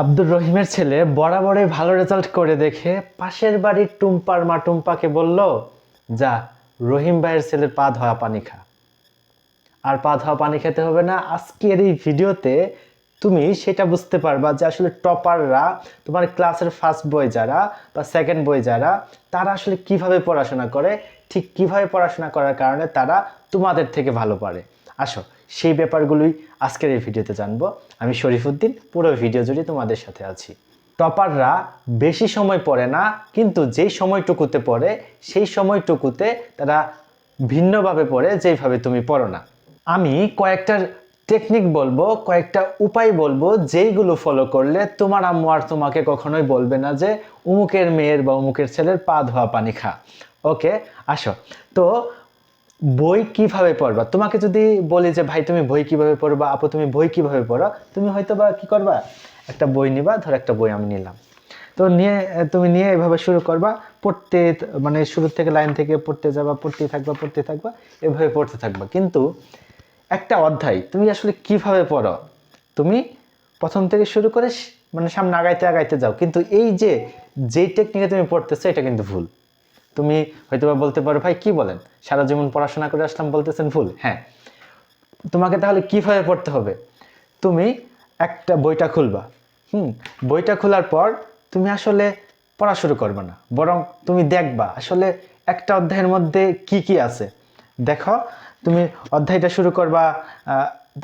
আব্দুর রহিমের ছেলে বরাবরই ভালো রেজাল্ট করে দেখে পাশের বাড়ির টুম্পার মা টুম্পাকে বলল, যা, রহিম ভাইয়ের ছেলের পা ধোয়া পানি খা। আর পা ধোয়া পানি খেতে হবে না, আজকের এই ভিডিওতে তুমি সেটা বুঝতে পারবা যে আসলে টপাররা, তোমার ক্লাসের ফার্স্ট বই যারা বা সেকেন্ড বই যারা, তারা আসলে কীভাবে পড়াশোনা করে, ঠিক কীভাবে পড়াশোনা করার কারণে তারা তোমাদের থেকে ভালো পারে। আসো সেই ব্যাপারগুলোই আজকের এই ভিডিওতে জানব। আমি শরীফুদ্দিন, পুরো ভিডিও জুড়ে তোমাদের সাথে আছি। টপাররা বেশি সময় পড়ে না, কিন্তু যেই সময়টুকুতে পড়ে, সেই সময়টুকুতে তারা ভিন্নভাবে পড়ে যেইভাবে তুমি পড়ো না। আমি কয়েকটার টেকনিক বলব, কয়েকটা উপায় বলব, যেইগুলো ফলো করলে তোমার আম্মু আর তোমাকে কখনোই বলবে না যে, উমুকের মেয়ের বা উমুকের ছেলের পা ধোয়া পানি খা। ওকে, আসো। তো বই কীভাবে পড়বা? তোমাকে যদি বলি যে, ভাই, তুমি বই কীভাবে পড়বা? আপু, তুমি বই কীভাবে পড়ো? তুমি হয়তো বা কি করবা? একটা বই নিবা, ধর একটা বই আমি নিলাম। তো নিয়ে, তুমি নিয়ে এভাবে শুরু করবা, পড়তে মানে শুরু থেকে লাইন থেকে পড়তে যাবা পড়তে থাকবা পড়তে থাকবা, এভাবে পড়তে থাকবা। কিন্তু একটা অধ্যায়, তুমি আসলে কীভাবে পড়ো? তুমি প্রথম থেকে শুরু করে মানে সামনে আগাইতে আগাইতে যাও। কিন্তু এই যে, যেই টেকনিকে তুমি পড়তেছো, এটা কিন্তু ভুল। তুমি হয়তো বা বলতে পারো, ভাই, কি বলেন? সারা জীবন পড়াশোনা করে আসলাম, বলতেছেন ভুল। হ্যাঁ। তোমাকে তাহলে কীভাবে পড়তে হবে? তুমি একটা বইটা খুলবা। হুম, বইটা খোলার পর তুমি আসলে পড়া শুরু করবে না। বরং তুমি দেখবা আসলে একটা অধ্যায়ের মধ্যে কি কি আছে। দেখো, তুমি অধ্যায়টা শুরু করবা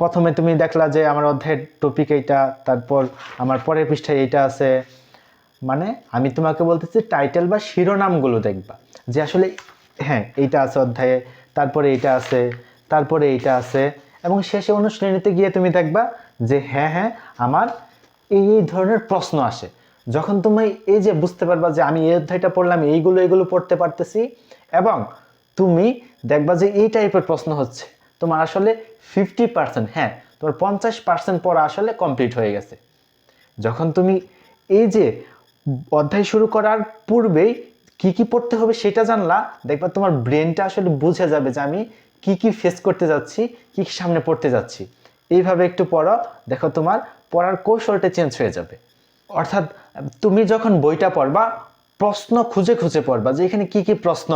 প্রথমে তুমি দেখলা যে আমার অধ্যায়ের টপিক এইটা, তারপর আমার পরের পৃষ্ঠায় এইটা আছে। মানে আমি তোমাকে বলতেছি টাইটেল বা শিরোনামগুলো দেখবা। যে আসলে হ্যাঁ এইটা আছে অধ্যায়ে, তারপরে এইটা আছে, তারপরে এইটা আছে, এবং শেষে অনুশ্রেণীতে গিয়ে তুমি দেখবা যে হ্যাঁ হ্যাঁ আমার এই এই ধরনের প্রশ্ন আসে। যখন তুমি এই যে বুঝতে পারবা যে আমি এই অধ্যায়টা পড়লাম, এইগুলো এগুলো পড়তে পারতেছি, এবং তুমি দেখবা যে এই টাইপের প্রশ্ন হচ্ছে, তোমার আসলে ফিফটি পার্সেন্ট হ্যাঁ তোমার পঞ্চাশ পার্সেন্ট পড়া আসলে কমপ্লিট হয়ে গেছে। যখন তুমি এই যে অধ্যায় শুরু করার পূর্বেই কি কি পড়তে হবে সেটা জানলা, দেখবা তোমার ব্রেনটা আসলে বুঝে যাবে যে আমি কি কি ফেস করতে যাচ্ছি, কি কি সামনে পড়তে যাচ্ছি। এইভাবে একটু পড়ো, দেখো তোমার পড়ার কৌশলটা চেঞ্জ হয়ে যাবে। অর্থাৎ তুমি যখন বইটা পড়বা, প্রশ্ন খুঁজে খুঁজে পড়বা যে এখানে কি কি প্রশ্ন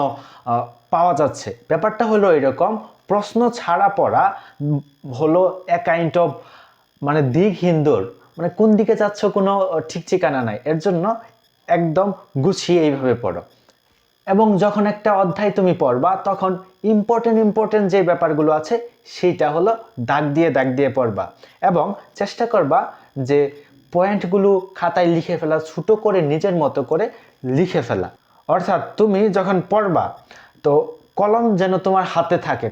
পাওয়া যাচ্ছে। ব্যাপারটা হলো এরকম, প্রশ্ন ছাড়া পড়া হলো এ কাইন্ড অফ মানে দিক হিন্দুর মানে কোন দিকে যাচ্ছ কোনো ঠিক ঠিকানা নাই। এর জন্য একদম গুছিয়ে এইভাবে পড়ো। এবং যখন একটা অধ্যায় তুমি পড়বা, তখন ইম্পর্টেন্ট ইম্পর্টেন্ট যে ব্যাপারগুলো আছে, সেইটা হলো দাগ দিয়ে দাগ দিয়ে পড়বা। এবং চেষ্টা করবা যে পয়েন্টগুলো খাতায় লিখে ফেলা, ছোটো করে নিজের মতো করে লিখে ফেলা। অর্থাৎ তুমি যখন পড়বা, তো কলম যেন তোমার হাতে থাকে।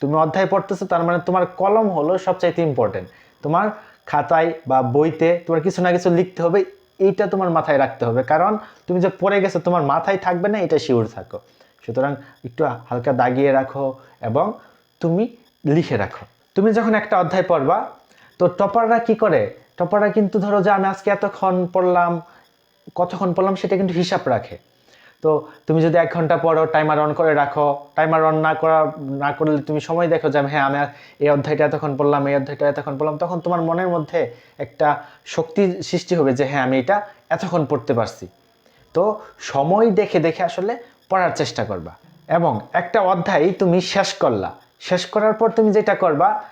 তুমি অধ্যায় পড়তেছো, তার মানে তোমার কলম হলো সবচাইতে ইম্পর্টেন্ট তোমার খাতায় বা বইতে তোমার কিছু না কিছু লিখতে হবে, এইটা তোমার মাথায় রাখতে হবে। কারণ তুমি যে পড়ে গেছো, তোমার মাথায় থাকবে না এটা শিওর থাকো। সুতরাং একটু হালকা দাগিয়ে রাখো এবং তুমি লিখে রাখো। তুমি যখন একটা অধ্যায় পড়বা, তো টপাররা কি করে? টপাররা কিন্তু ধরো যে, আমি আজকে এতক্ষণ পড়লাম, কতক্ষণ পড়লাম? সেটা কিন্তু হিসাব রাখে। তো তুমি যদি এক ঘণ্টা পড়ো টাইমার অন করে রাখো টাইমার অন না করা, না করলে তুমি সময় দেখো যে হ্যাঁ আমি এই অধ্যায়টা এতক্ষণ পড়লাম, এই অধ্যায়টা এতক্ষণ পড়লাম, তখন তোমার মনের মধ্যে একটা শক্তি সৃষ্টি হবে যে হ্যাঁ আমি এটা এতক্ষণ পড়তে পারছি। তো সময় দেখে দেখে আসলে পড়ার চেষ্টা করবা। এবং একটা অধ্যায় তুমি শেষ করলা। শেষ করার পর তুমি যেটা করবা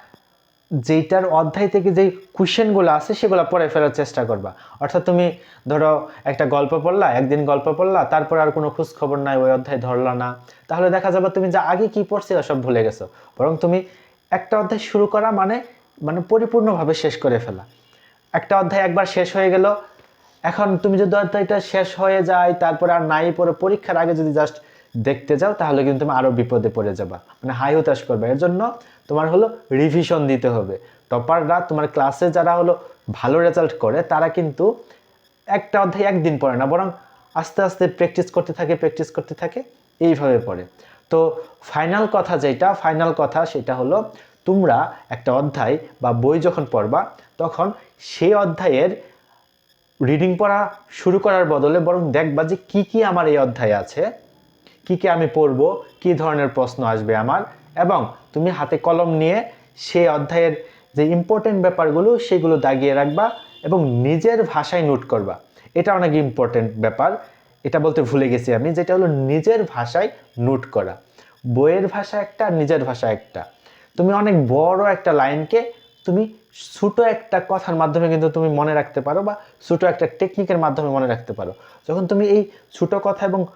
যেইটার অধ্যায় থেকে যেই কোশ্চেনগুলো আছে সেগুলো পড়ে ফেরার চেষ্টা করবা। অর্থাৎ তুমি ধরো একটা গল্প পড়লা, একদিন গল্প পড়লা, তারপর আর কোনো খোঁজ খবর নাই, ওই অধ্যায় ধরলা না। তাহলে দেখা যাবে তুমি যা আগে কি পড়ছিলে সব ভুলে গেছো। বরং তুমি একটা অধ্যায় শুরু করা মানে মানে পরিপূর্ণভাবে শেষ করে ফেলা। একটা অধ্যায় একবার শেষ হয়ে গেল, এখন তুমি যদি অধ্যায়টা শেষ হয়ে যায়, তারপরে আর নাই পরে পরীক্ষার আগে যদি জাস্ট দেখতে যাও, তাহলে কিন্তু তুমি আরও বিপদে পড়ে যাবা। মানে হাই হতাশ করবে। এর জন্য তোমার হলো রিভিশন দিতে হবে। টপাররা তোমার ক্লাসে যারা হলো ভালো রেজাল্ট করে, তারা কিন্তু একটা অধ্যায় একদিন পড়ে না, বরং আস্তে আস্তে প্র্যাকটিস করতে থাকে প্র্যাকটিস করতে থাকে, এইভাবে পড়ে। তো ফাইনাল কথা যেটা ফাইনাল কথা সেটা হলো তোমরা একটা অধ্যায় বা বই যখন পড়বা, তখন সেই অধ্যায়ের রিডিং পড়া শুরু করার বদলে বরং দেখবা যে কি কি আমার এই অধ্যায় আছে। কি কি আমি পড়ব, কি ধরনের প্রশ্ন আসবে আমার, এবং তুমি হাতে কলম নিয়ে সেই অধ্যায়ের যে ইম্পর্টেন্ট ব্যাপারগুলো সেগুলো দাগিয়ে রাখবা এবং নিজের ভাষায় নোট করবা। এটা অনেক ইম্পর্টেন্ট ব্যাপার। এটা বলতে ভুলে গেছি আমি, যেটা হলো নিজের ভাষায় নোট করা। বইয়ের ভাষা একটা, নিজের ভাষা একটা। তুমি অনেক বড় একটা লাইনকে তুমি ছোটো একটা কথার মাধ্যমে কিন্তু তুমি মনে রাখতে পারো বা ছোটো একটা টেকনিকের মাধ্যমে মনে রাখতে পারো। যখন তুমি এই ছোটো কথা এবং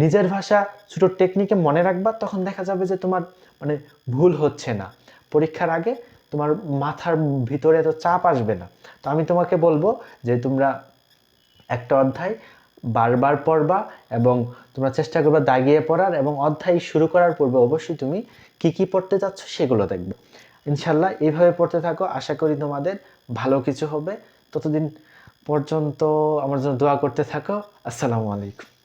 নিজের ভাষা ছোটো টেকনিকে মনে রাখবা, তখন দেখা যাবে যে তোমার মানে ভুল হচ্ছে না। পরীক্ষার আগে তোমার মাথার ভিতরে এত চাপ আসবে না। তো আমি তোমাকে বলব যে তোমরা একটা অধ্যায় বারবার পড়বা এবং তোমরা চেষ্টা করবা দাগিয়ে পড়ার এবং অধ্যায় শুরু করার পূর্বে অবশ্যই তুমি কি কি পড়তে যাচ্ছ সেগুলো দেখবে। ইনশাল্লাহ এইভাবে পড়তে থাকো। আশা করি তোমাদের ভালো কিছু হবে। ততদিন পর্যন্ত আমার জন্য দোয়া করতে থাকো। আসসালামু আলাইকুম।